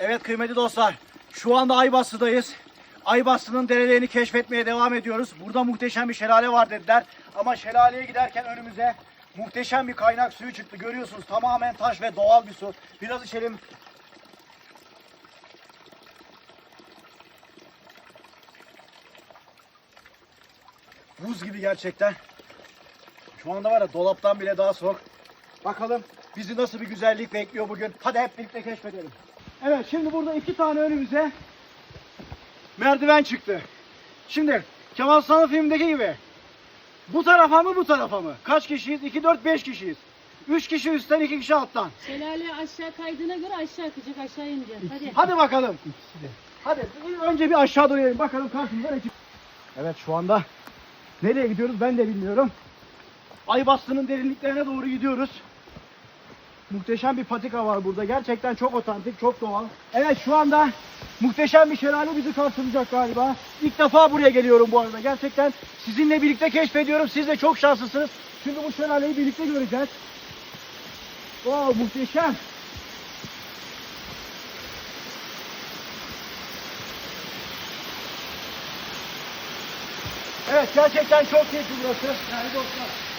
Evet kıymetli dostlar. Şu anda Aybastı'dayız. Aybastı'nın derelerini keşfetmeye devam ediyoruz. Burada muhteşem bir şelale var dediler. Ama şelaleye giderken önümüze muhteşem bir kaynak suyu çıktı. Görüyorsunuz tamamen taş ve doğal bir su. Biraz içelim. Buz gibi gerçekten. Şu anda var ya dolaptan bile daha soğuk. Bakalım bizi nasıl bir güzellik bekliyor bugün. Hadi hep birlikte keşfedelim. Evet şimdi burada iki tane önümüze merdiven çıktı. Şimdi Kemal Sunal filmindeki gibi bu tarafa mı bu tarafa mı? Kaç kişiyiz? 2, 4, 5 kişiyiz. 3 kişi üstten 2 kişi alttan. Şelale aşağı kaydığına göre aşağı akacak aşağı ineceğiz. Hadi. Hadi bakalım. Hadi önce bir aşağı doğru inelim. Bakalım karşımıza ne çıkıyor. Evet şu anda nereye gidiyoruz ben de bilmiyorum. Aybastı'nın derinliklerine doğru gidiyoruz. Muhteşem bir patika var burada. Gerçekten çok otantik, çok doğal. Evet şu anda muhteşem bir şelale bizi karşılayacak galiba. İlk defa buraya geliyorum bu arada. Gerçekten sizinle birlikte keşfediyorum. Siz de çok şanslısınız. Çünkü bu şelaleyi birlikte göreceğiz. Wow muhteşem. Evet gerçekten çok keyifli burası. Yani dostlar.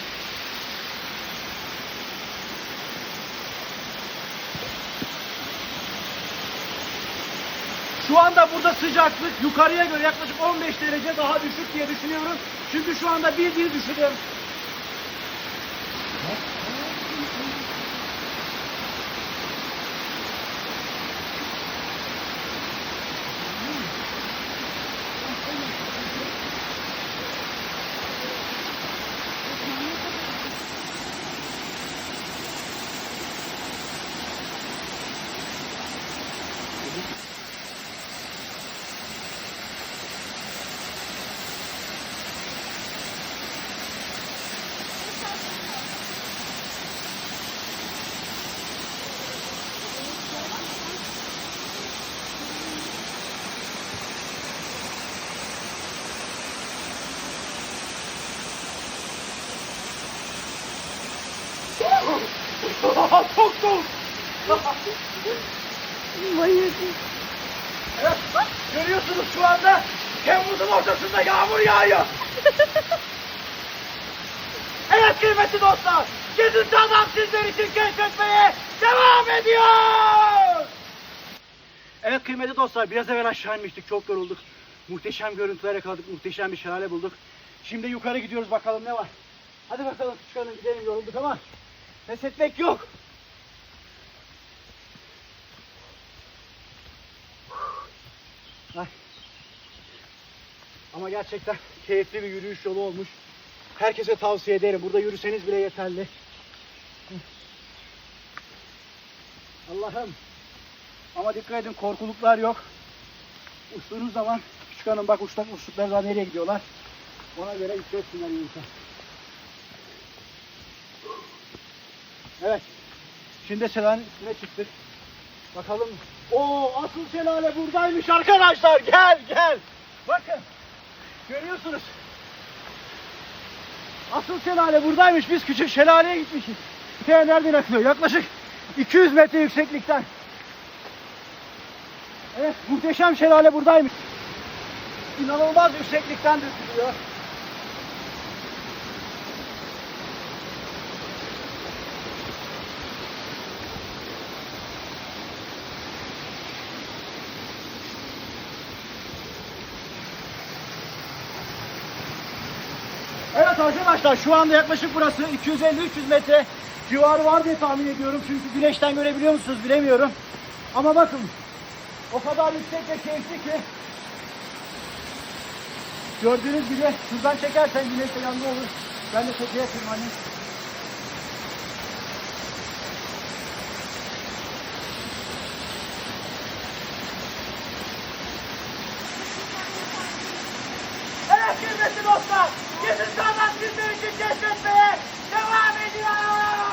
Şu anda burada sıcaklık yukarıya göre yaklaşık 15 derece daha düşük diye düşünüyorum. Çünkü şu anda bildiğini düşünüyorum. Çok soğuk. Evet, görüyorsunuz şu anda Temmuz'un ortasında yağmur yağıyor. evet kıymetli dostlar, Gezinti Adam sizler için keşfetmeye devam ediyor. Evet kıymetli dostlar, biraz evvel aşağı inmiştik, çok yorulduk. Muhteşem görüntülere kaldık, muhteşem bir şelale bulduk. Şimdi yukarı gidiyoruz bakalım ne var. Hadi bakalım küçük hanım gidelim yorulduk ama pes etmek yok. Ay. Ama gerçekten keyifli bir yürüyüş yolu olmuş. Herkese tavsiye ederim. Burada yürüseniz bile yeterli. Allah'ım. Ama dikkat edin korkuluklar yok. Uçtuğunuz zaman küçük hanım bak uçtak uçtukları zaman nereye gidiyorlar. Ona göre yükseltsinler insan. Evet. Şimdi şelalenin üstüne çıktık. Bakalım. Oo asıl şelale buradaymış arkadaşlar. Gel gel. Bakın. Görüyorsunuz. Asıl şelale buradaymış. Biz küçük şelaleye gitmişiz. Te nereden akıyor? Yaklaşık 200 metre yükseklikten. Evet muhteşem şelale buradaymış. İnanılmaz yükseklikten dökülüyor. Evet arkadaşlar şu anda yaklaşık burası 250-300 metre civarı var diye tahmin ediyorum. Çünkü güneşten görebiliyor musunuz bilemiyorum. Ama bakın o kadar yüksek ve keyifli ki gördüğünüz gibi şuradan çekersen güneş de yanında olur. Ben de tepeye tırmanayım. Evet kıymetli dostlar, Sağlam sizler için keşfetmeye devam ediyor.